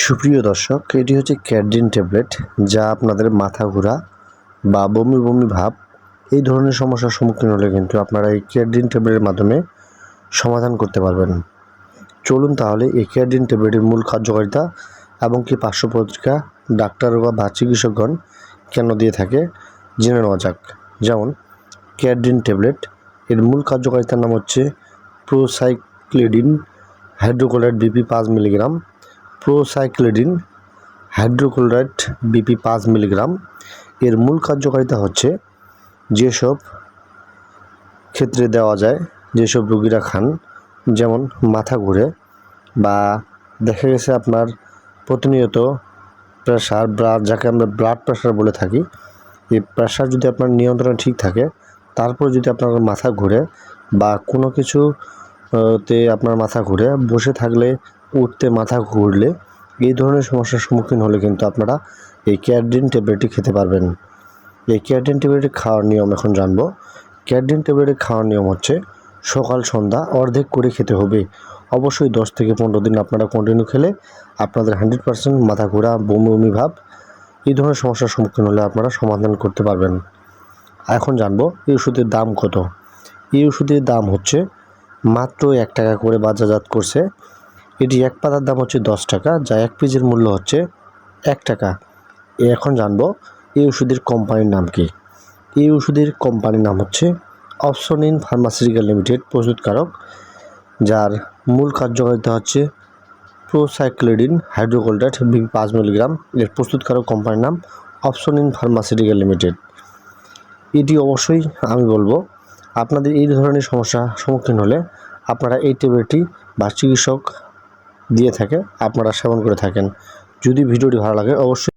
সুপ্রিয় দর্শক, এটি হচ্ছে ক্যাডজিন ট্যাবলেট, যা আপনাদের মাথা ঘোরা বা বমি বমি ভাব, এই ধরনের সমস্যার সম্মুখীন হলে কিন্তু আপনারা এই ক্যাডজিন ট্যাবলেটের মাধ্যমে সমাধান করতে পারবেন। চলুন তাহলে এই ক্যাডজিন ট্যাবলেটের মূল কার্যকারিতা এবং কি পার্শ্ব প্রতিক্রিয়া ডাক্তার বা চিকিৎসকগণ কেন দিয়ে থাকে, জেনে নেওয়া যাক। যেমন ক্যাডজিন ট্যাবলেট, এর মূল কার্যকারিতার নাম হচ্ছে প্রোসাইক্লিডিন হাইড্রোক্লোরাইড বিপি পাঁচ মিলিগ্রাম প্রোসাইক্লিডিন হাইড্রোক্লোরাইড বিপি পাঁচ মিলিগ্রাম। এর মূল কার্যকারিতা হচ্ছে যেসব ক্ষেত্রে দেওয়া যায়, যেসব রোগীরা খান, যেমন মাথা ঘুরে বা দেখা গেছে আপনার প্রতিনিয়ত প্রেশার, ব্লাড, যাকে আমরা ব্লাড প্রেশার বলে থাকি, এই প্রেশার যদি আপনার নিয়ন্ত্রণে ঠিক থাকে, তারপর যদি আপনার মাথা ঘুরে বা কোনো কিছু তে আপনার মাথা ঘুরে, বসে থাকলে উঠতে মাথা ঘুরলে এই ধরনের সমস্যার সম্মুখীন হলে কিন্তু আপনারা এই ক্যাডরিন ট্যাবলেটটি খেতে পারবেন। এই ক্যাডরিন ট্যাবলেটটি খাওয়ার নিয়ম এখন জানব। ক্যাডরিন ট্যাবলেটটি খাওয়ার নিয়ম হচ্ছে সকাল, সন্ধ্যা অর্ধেক করে খেতে হবে। অবশ্যই দশ থেকে পনেরো দিন আপনারা কন্টিনিউ খেলে আপনাদের হান্ড্রেড পার্সেন্ট মাথা ঘোরা, বমি বমি ভাব এই ধরনের সমস্যার সম্মুখীন হলে আপনারা সমাধান করতে পারবেন। এখন জানব এই ওষুধের দাম কত। এই ওষুধের দাম হচ্ছে মাত্র এক টাকা করে বাজারজাত করছে এটি এক পাতার দাম হচ্ছে দশ টাকা, যা এক পিসের মূল্য হচ্ছে এক টাকা। এখন জানব এই ওষুধের কোম্পানির নাম কি। এই ওষুধের কোম্পানির নাম হচ্ছে অপশন ইন ফার্মাসিউটিক্যাল লিমিটেড প্রস্তুতকারক, যার মূল কার্যকারিতা হচ্ছে প্রোসাইক্লিডিন হাইড্রোকোল্ডাট বিপি পাঁচ মিলিগ্রাম। এর প্রস্তুতকারক কোম্পানির নাম অপশন ইন ফার্মাসিউটিক্যাল লিমিটেড। এটি অবশ্যই আমি বলব, আপনাদের এই ধরনের সমস্যা সম্মুখীন হলে আপনারা এই ট্যাবলেটটি বা চিকিৎসক দিয়ে থাকে আপনারা সেবন করে থাকেন। যদি ভিডিওটি ভালো লাগে অবশ্যই